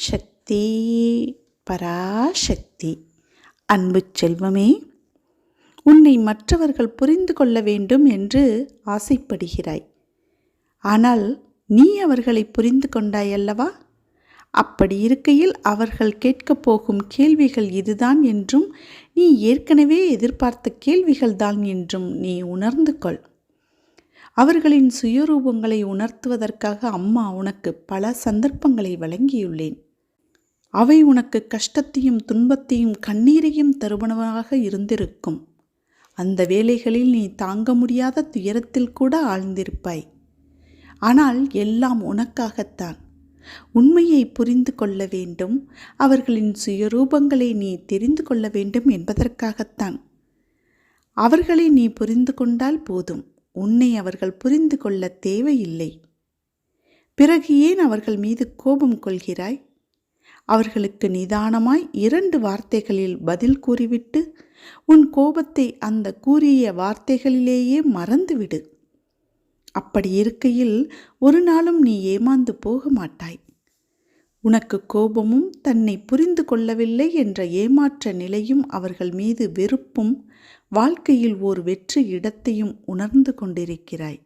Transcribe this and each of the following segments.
சக்தி பராசக்தி. அன்பு செல்வமே உன்னை மற்றவர்கள் புரிந்து கொள்ள வேண்டும் என்று ஆசைப்படுகிறாய். ஆனால் நீ அவர்களை புரிந்து கொண்டாய் அல்லவா? அப்படி இருக்கையில் அவர்கள் கேட்கப் போகும் கேள்விகள் இதுதான் என்றும் நீ ஏற்கனவே எதிர்பார்த்த கேள்விகள்தான் என்றும் நீ உணர்ந்து கொள். அவர்களின் சுயரூபங்களை உணர்த்துவதற்காக அம்மா உனக்கு பல சந்தர்ப்பங்களை வழங்கியுள்ளேன். அவை உனக்கு கஷ்டத்தையும் துன்பத்தையும் கண்ணீரையும் தருவனவாக இருந்திருக்கும். அந்த வேலைகளில் நீ தாங்க முடியாத துயரத்தில் கூட ஆழ்ந்திருப்பாய். ஆனால் எல்லாம் உனக்காகத்தான். உண்மையை புரிந்து கொள்ள வேண்டும். அவர்களின் சுயரூபங்களை நீ தெரிந்து கொள்ள வேண்டும் என்பதற்காகத்தான். அவர்களை நீ புரிந்து கொண்டால் போதும். உன்னை அவர்கள் புரிந்து கொள்ள தேவையில்லை. பிறகு ஏன் அவர்கள் மீது கோபம் கொள்கிறாய்? அவர்களுக்கு நிதானமாய் இரண்டு வார்த்தைகளில் பதில் கூறிவிட்டு உன் கோபத்தை அந்த கூறிய வார்த்தைகளிலேயே மறந்துவிடு. அப்படி இருக்கையில் ஒரு நாளும் நீ ஏமாந்து போக மாட்டாய். உனக்கு கோபமும் தன்னை புரிந்து கொள்ளவில்லை என்ற ஏமாற்ற நிலையும் அவர்கள் மீது வெறுப்பும் வாழ்க்கையில் ஓர் வெற்றி இடத்தையும் உணர்ந்து கொண்டிருக்கிறாய்.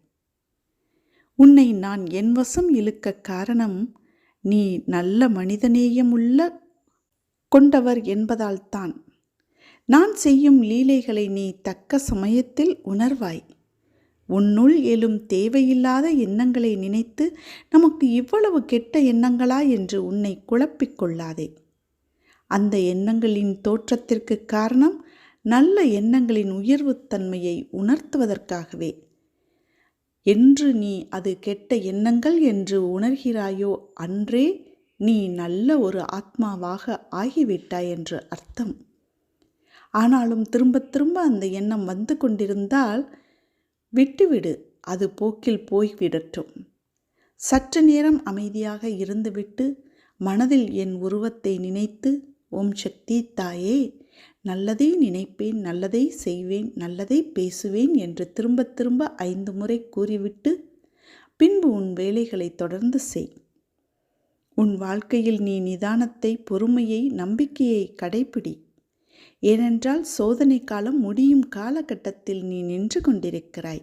உன்னை நான் என் வசம் இழுக்க காரணம் நீ நல்ல மனிதநேயமுள்ள கொண்டவர் என்பதால்தான். நான் செய்யும் லீலைகளை நீ தக்க சமயத்தில் உணர்வாய். உன்னுள் எழும் தேவையில்லாத எண்ணங்களை நினைத்து நமக்கு இவ்வளவு கெட்ட எண்ணங்களா என்று உன்னை குழப்பிக் கொள்ளாதே. அந்த எண்ணங்களின் தோற்றத்திற்கு காரணம் நல்ல எண்ணங்களின் உயர்வுத்தன்மையை உணர்த்துவதற்காகவே. என்று நீ அது கெட்ட எண்ணங்கள் என்று உணர்கிறாயோ அன்றே நீ நல்ல ஒரு ஆத்மாவாக ஆகிவிட்டாய் என்று அர்த்தம். ஆனாலும் திரும்ப திரும்ப அந்த எண்ணம் வந்து கொண்டிருந்தால் விட்டுவிடு அது போக்கில் போய்விடட்டும். சற்று நேரம் அமைதியாக இருந்துவிட்டு மனதில் என் உருவத்தை நினைத்து ஓம் சக்தி தாயே நல்லதை நினைப்பேன் நல்லதை செய்வேன் நல்லதை பேசுவேன் என்று திரும்ப திரும்ப ஐந்து முறை கூறிவிட்டு பின்பு உன் வேலைகளை தொடர்ந்து செய். உன் வாழ்க்கையில் நீ நிதானத்தை பொறுமையை நம்பிக்கையை கடைப்பிடி. ஏனென்றால் சோதனை காலம் முடியும் காலகட்டத்தில் நீ நின்று கொண்டிருக்கிறாய்.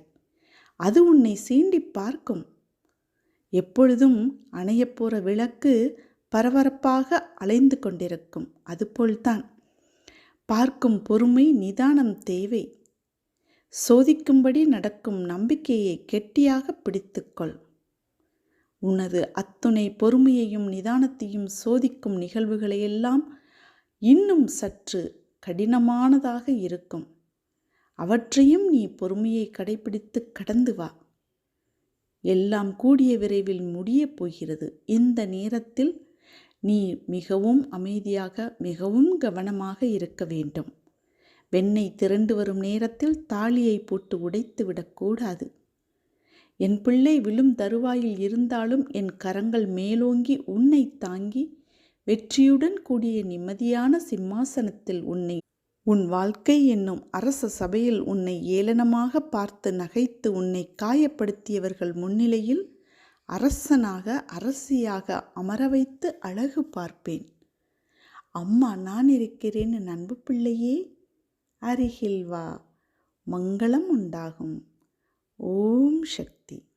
அது உன்னை சீண்டி பார்க்கும். எப்பொழுதும் அணையப்போகிற விளக்கு பரபரப்பாக அலைந்து கொண்டிருக்கும். அதுபோல்தான். பார்க்கும் பொறுமை நிதானம் தேவை. சோதிக்கும்படி நடக்கும் நம்பிக்கையை கெட்டியாக பிடித்துக்கொள். உனது அத்துணை பொறுமையையும் நிதானத்தையும் சோதிக்கும் நிகழ்வுகளையெல்லாம் இன்னும் சற்று கடினமானதாக இருக்கும். அவற்றையும் நீ பொறுமையை கடைபிடித்து கடந்து வா. எல்லாம் கூடிய விரைவில் முடியப் போகிறது. இந்த நேரத்தில் நீ மிகவும் அமைதியாக மிகவும் கவனமாக இருக்க வேண்டும். வெண்ணெய் திரண்டு வரும் நேரத்தில் தாலியை போட்டு உடைத்து விடக்கூடாது என் பிள்ளை விழும் தருவாயில் இருந்தாலும் என் கரங்கள் மேலோங்கி உன்னை தாங்கி வெற்றியுடன் கூடிய நிம்மதியான சிம்மாசனத்தில் உன்னை உன் வாழ்க்கை என்னும் அரச சபையில் உன்னை ஏளனமாக பார்த்து நகைத்து உன்னை காயப்படுத்தியவர்கள் முன்னிலையில் அரசனாக அரசியாக அமர வைத்து அழகு பார்ப்பேன். அம்மா நான் இருக்கிறேன் நண்பு பிள்ளையே அருகில் வா மங்களம் உண்டாகும். ஓம் சக்தி.